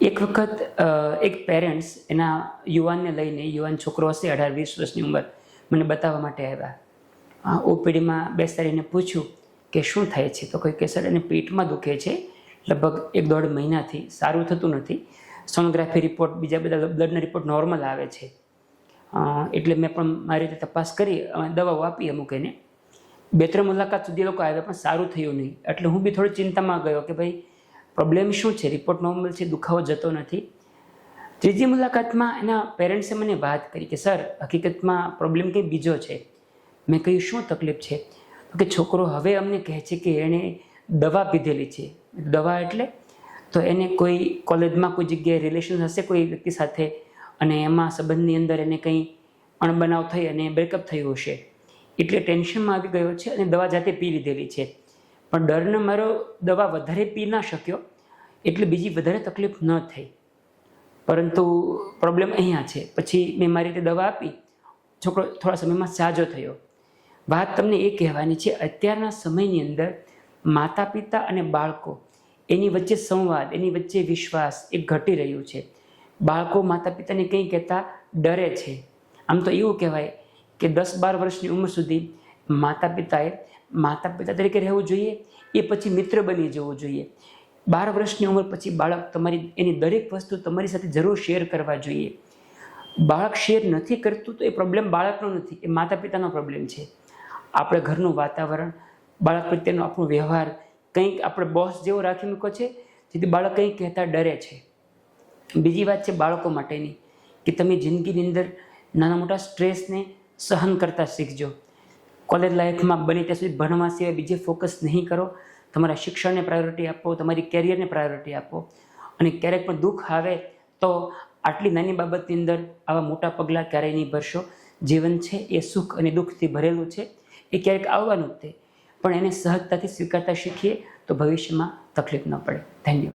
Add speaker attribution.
Speaker 1: એક વખત એક પેરેન્ટ્સ એના યુવાનને લઈને, યુવાન છોકરો હશે, અઢાર, વીસ વર્ષની ઉંમર, મને બતાવવા માટે આવ્યા. ઓપીડીમાં બેસાડીને પૂછ્યું કે શું થાય છે? તો કોઈ કે સર, એને પેટમાં દુખે છે. લગભગ એક દોઢ મહિનાથી સારું થતું નથી. સોનોગ્રાફી રિપોર્ટ, બીજા બધા બ્લડના રિપોર્ટ નોર્મલ આવે છે. એટલે મેં પણ મારી રીતે તપાસ કરી દવાઓ આપી અમુક એને. બે, ત્રણ મુલાકાત સુધી લોકો આવ્યા, પણ સારું થયું નહીં. એટલે હું બી થોડી ચિંતામાં ગયો કે ભાઈ પ્રોબ્લેમ શું છે? રિપોર્ટ નોર્મલ છે, દુખાવો જતો નથી. ત્રીજી મુલાકાતમાં એના પેરેન્ટ્સે મને વાત કરી કે સર હકીકતમાં પ્રોબ્લેમ કંઈ બીજો છે? મેં કહ્યું, શું તકલીફ છે? કે, છોકરો હવે અમને કહે છે કે એણે દવા પીધેલી છે. દવા એટલે? તો એને કોઈ કોલેજમાં કોઈ જગ્યાએ રિલેશન હશે કોઈ વ્યક્તિ સાથે? અને એમાં સંબંધની અંદર એને કંઈ અણબનાવ થઈ અને બ્રેકઅપ થયું હશે? એટલે ટેન્શનમાં આવી ગયો છે અને દવા જાતે પી લીધેલી છે. પણ ડરને મારો દવા વધારે પી ના શક્યો, એટલે બીજી વધારે તકલીફ ન થઈ. પરંતુ પ્રોબ્લેમ અહીંયા છે. પછી મેં મારી રીતે દવા આપી. છોકરો થોડા સમયમાં સાજો થયો. વાત તમને એ કહેવાની છે, અત્યારના સમયની અંદર માતા પિતા અને બાળકો, એની વચ્ચે સંવાદ, એની વચ્ચે વિશ્વાસ એ ઘટી રહ્યું છે. બાળકો માતા પિતાને કંઈ કહેતા ડરે છે. આમ તો એવું કહેવાય કે દસ બાર વર્ષની ઉંમર સુધી માતા પિતાએ માતા પિતા તરીકે રહેવું જોઈએ, એ પછી મિત્ર બની જવું જોઈએ. બાર વર્ષની ઉંમર પછી બાળક તમારી, એની દરેક વસ્તુ તમારી સાથે જરૂર શેર કરવા જોઈએ. બાળક શેર નથી કરતું તો એ પ્રોબ્લેમ બાળકનો નથી, એ માતા પિતાનો પ્રોબ્લેમ છે. આપણે ઘરનું વાતાવરણ, બાળક પ્રત્યેનો આપણો વ્યવહાર, કંઈક આપણે બોસ જેવો રાખી મૂક્યો છે, જેથી બાળક કંઈક કહેતા ડરે છે. બીજી વાત છે બાળકો માટેની, કે તમે જિંદગીની અંદર નાના મોટા સ્ટ્રેસને સહન કરતા શીખજો. કોલેજ લાઈફમાં બને ત્યાં સુધી ભણવા સિવાય બીજે ફોકસ નહીં કરો. તમારા શિક્ષણને પ્રાયોરિટી આપો, તમારી કેરિયરને પ્રાયોરિટી આપો. અને ક્યારેક પણ દુઃખ આવે તો આટલી નાની બાબતની અંદર આવા મોટા પગલાં ક્યારેય નહીં ભરશો. જીવન છે એ સુખ અને દુઃખથી ભરેલું છે. એ ક્યારેક આવવાનું જ તે. પણ એને સહજતાથી સ્વીકારતા શીખીએ તો ભવિષ્યમાં તકલીફ ન પડે. ધન્યવાદ